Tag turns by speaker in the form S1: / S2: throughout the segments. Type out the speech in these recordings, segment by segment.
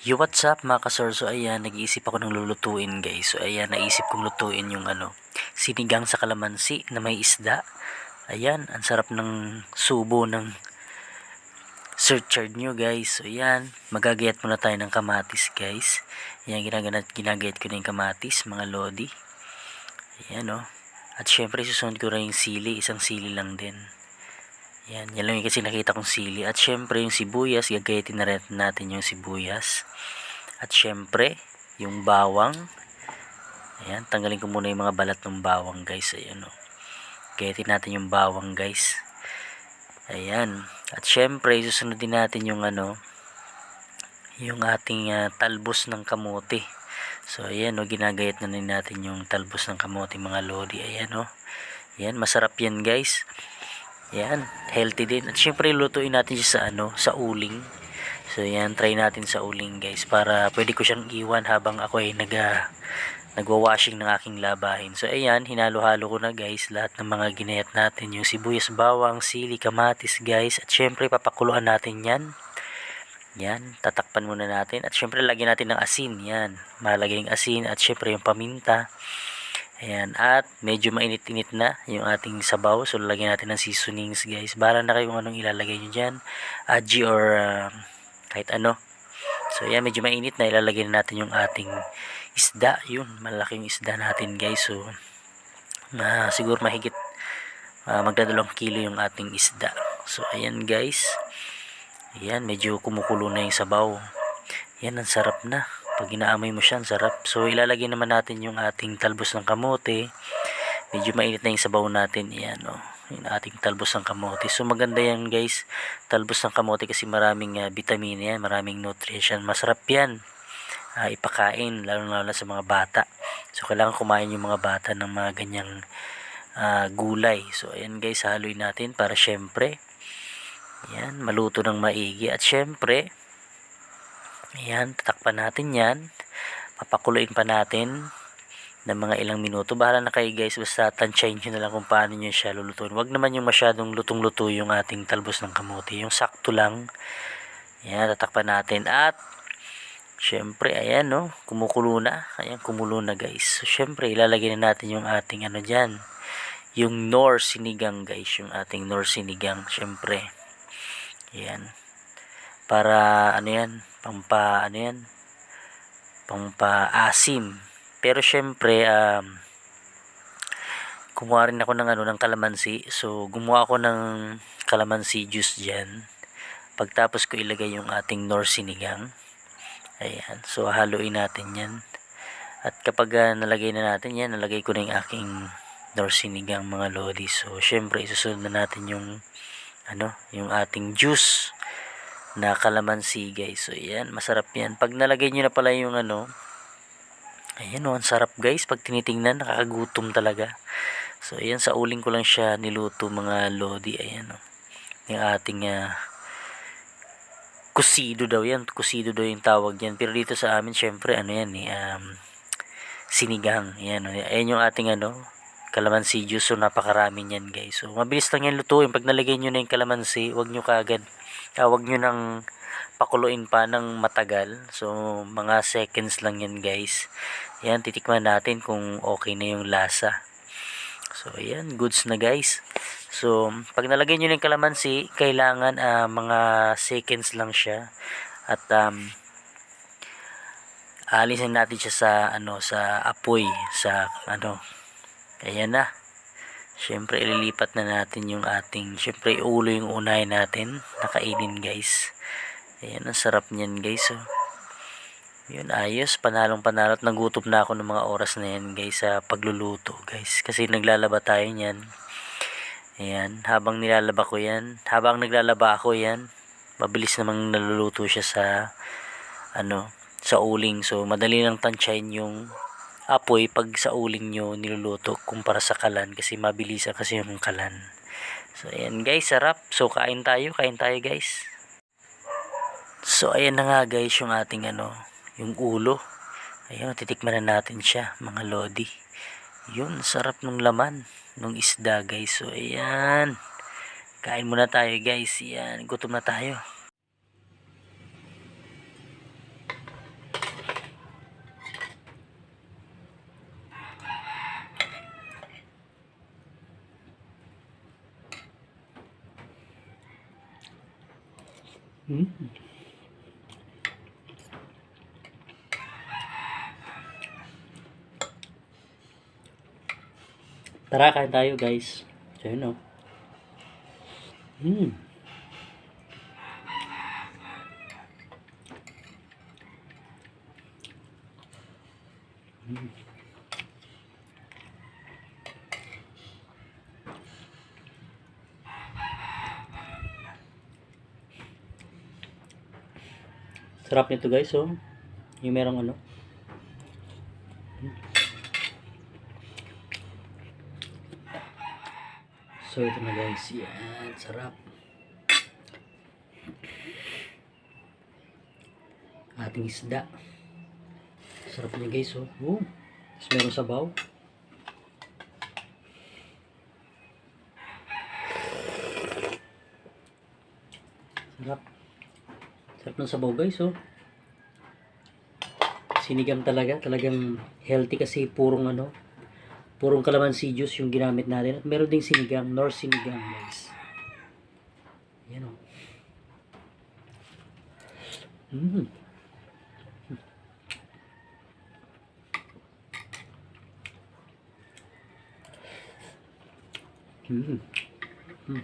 S1: Yo, what's up mga kasor? So ayan, nag-iisip ako ng lulutuin guys. So ayan, naisip kong lutuin yung ano, sinigang sa kalamansi na may isda. Ayan, ang sarap ng subo ng surcharge nyo guys. So ayan, magagayat muna tayo ng kamatis guys. Ayan, ginaganat, ginagayat ko na yung kamatis, mga lodi. Ayan o. Oh. At syempre, susunod ko rin yung sili. Isang sili lang din. Yan, yan lang yung kasi nakita kong sili. At syempre, yung sibuyas, gagayatin na rin natin yung sibuyas. At syempre, yung bawang. Ayan, tanggalin ko muna yung mga balat ng bawang, guys. Ayan, o. Gayatin natin yung bawang, guys. Ayan. At syempre, susunod din natin yung ano, yung ating uh, talbos ng kamote. So, ayan, o, ginagayat na natin yung talbos ng kamote, mga lodi. Ayan, o. Ayan, masarap yan, guys. Yan, healthy din. At syempre lutuin natin siya sa ano, sa uling. So yan, try natin sa uling guys para pwede ko siyang iwan habang ako ay nag nagwa-washing ng aking labahin. So ayan, hinalo-halo ko na guys lahat ng mga ginayat natin. Yung sibuyas, bawang, sili, kamatis guys. At syempre papakuluan natin yan. Yan, tatakpan muna natin. At syempre lagyan natin ng asin. Yan, malagay ng asin at syempre yung paminta. Ayan, at medyo mainit-init na yung ating sabaw. So, lalagyan natin ng seasonings, guys. Bahala na kayo kung anong ilalagay nyo dyan. Aji or uh, kahit ano. So, ayan, medyo mainit na. Ilalagay na natin yung ating isda. Yun, malaking isda natin, guys. So, uh, siguro mahigit uh, magdadalawang kilo yung ating isda. So, ayan, guys. Ayan, medyo kumukulo na yung sabaw. Yan, ang sarap na pag inaamoy mo siya, ang sarap. So, ilalagay naman natin yung ating talbos ng kamote. Medyo mainit na yung sabaw natin. Yan, oh. Yung ating talbos ng kamote. So, maganda yan, guys. Talbos ng kamote kasi maraming uh, vitamina yan, maraming nutrition. Masarap yan. Uh, ipakain, lalo-lalo sa mga bata. So, kailangan kumain yung mga bata ng mga ganyang uh, gulay. So, ayan, guys, haluin natin para syempre, yan, maluto ng maigi. At syempre, Ayan, tatakpan natin yan. Papakuluin pa natin ng mga ilang minuto. Bahala na kayo guys, basta tansyahin nyo na lang kung paano nyo siya lulutuin. Huwag naman yung masyadong lutong-luto yung ating talbos ng kamote. Yung sakto lang. Ayan, tatakpan natin. At, syempre, ayan no, kumukulo na. Ayan, kumulo na guys. So, syempre, ilalagay na natin yung ating ano dyan. Yung nor sinigang guys. Yung ating nor sinigang, syempre. Ayan. Para, ano yan, pampa ano yan? Pampa-asim pero syempre um, kumuha rin ako ng ano ng kalamansi. So gumawa ako ng kalamansi juice diyan pagtapos ko ilagay yung ating nor sinigang. Ayan. So haluin natin yan. At kapag uh, nalagay na natin yan nalagay ko na yung aking nor sinigang mga lodi. So syempre isusunod na natin yung ano yung ating juice na kalamansi guys. So yan, masarap yan. Pag nalagay nyo na pala yung ano, ayan o, oh, ang sarap guys. Pag tinitingnan, nakakagutom talaga. So ayan, sa uling ko lang siya niluto mga lodi. Ayan o. Oh. Yung ating uh, kusido daw yan. Kusido daw yung tawag yan. Pero dito sa amin, syempre, ano yan eh, um, sinigang. Ayan o. Oh. Ayan yung ating ano, kalamansi juice. So napakarami niyan guys. So mabilis lang yan lutuin. Pag nalagay nyo na yung kalamansi, huwag nyo kagad uh, wag nyo nang pakuluin pa ng matagal. So mga seconds lang yan guys. Yan titikman natin kung okay na yung lasa. So yan goods na guys. So pag nalagay nyo ng kalamansi kailangan uh, mga seconds lang siya. At um, alisin natin siya sa ano sa apoy sa ano. Ayan na Siyempre, ililipat na natin yung ating, siyempre, ulo yung unay natin. Nakainin, guys. Ayan, ang sarap niyan, guys. Oh. Yun, ayos. Panalong panalo. At nagutom na ako ng mga oras na yan, guys, sa pagluluto, guys. Kasi naglalaba tayo niyan. Ayan, habang nilalaba ko yan, habang naglalaba ako yan, mabilis namang naluluto siya sa, ano, sa uling. So, madali lang tansyahin yung apoy pag sa uling nyo niluluto kumpara sa kalan kasi mabilisan kasi yung kalan. So ayan guys, sarap. So kain tayo, kain tayo guys. So ayan na nga guys yung ating ano, yung ulo. Ayun, titikman na natin siya mga lodi. Yun, sarap ng laman ng isda guys. So ayan. Kain muna tayo guys. Yan, gutom na tayo. Hmm. Tara, kain tayo guys. So, yun o. Hmm. Sarap nito guys, oh. Yung merong ano. So ito na guys, yan, sarap. Ating isda. Sarap niya guys, oh. oh. Tapos meron sabaw. Sarap. Sarap ng sabaw guys, oh. Sinigang talaga, talagang healthy kasi purong ano, purong calamansi juice yung ginamit natin. At meron ding sinigang, nor sinigang guys. Yan oh. Mm. Mm. Mm.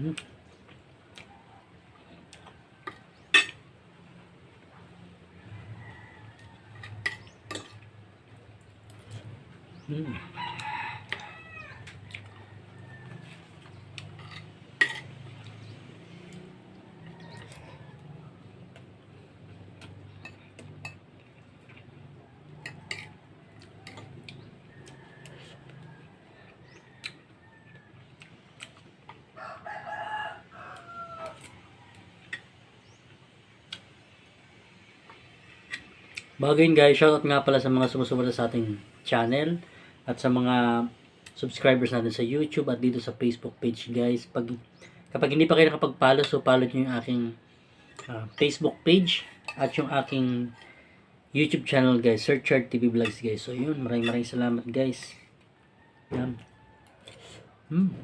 S1: Mm. Mm. Bago yun guys, shoutout nga pala sa mga sumusuporta sa ating channel at sa mga subscribers natin sa YouTube at dito sa Facebook page guys. Pag, kapag hindi pa kayo nakapag-follow, so follow nyo yung aking ah, Facebook page at yung aking YouTube channel guys, Search TV Vlogs guys. So yun, maraming maraming salamat guys. Yan. Hmm.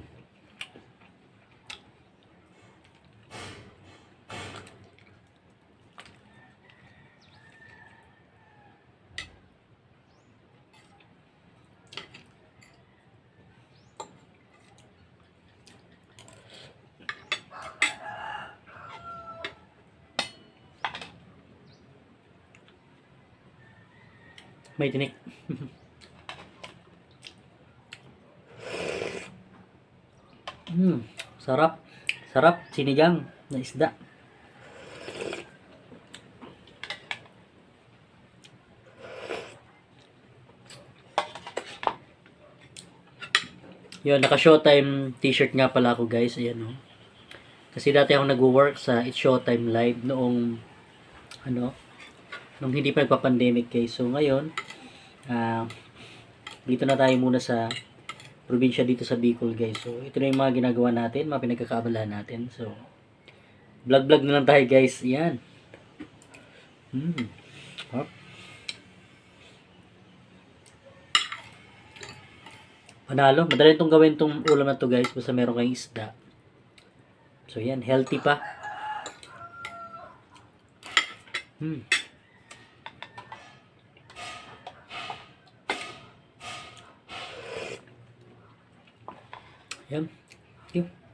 S1: May tinik. Hmm, sarap. Sarap, sinigang na isda. Yun, naka Showtime t-shirt nga pala ako guys. Ayan o. Kasi dati ako nag-work sa It's Showtime Live noong ano, nung hindi pa nagpa-pandemic guys. So ngayon, ah dito na tayo muna sa probinsya dito sa Bicol guys. So ito na yung mga ginagawa natin, mga pinagkakaabalahan natin. So vlog-vlog na lang tayo guys. Yan. Hmm. Hop. Panalo. Madali itong gawin itong ulam na to guys. Basta meron kayong isda. So yan. Healthy pa. Hmm. Yan. Thank you.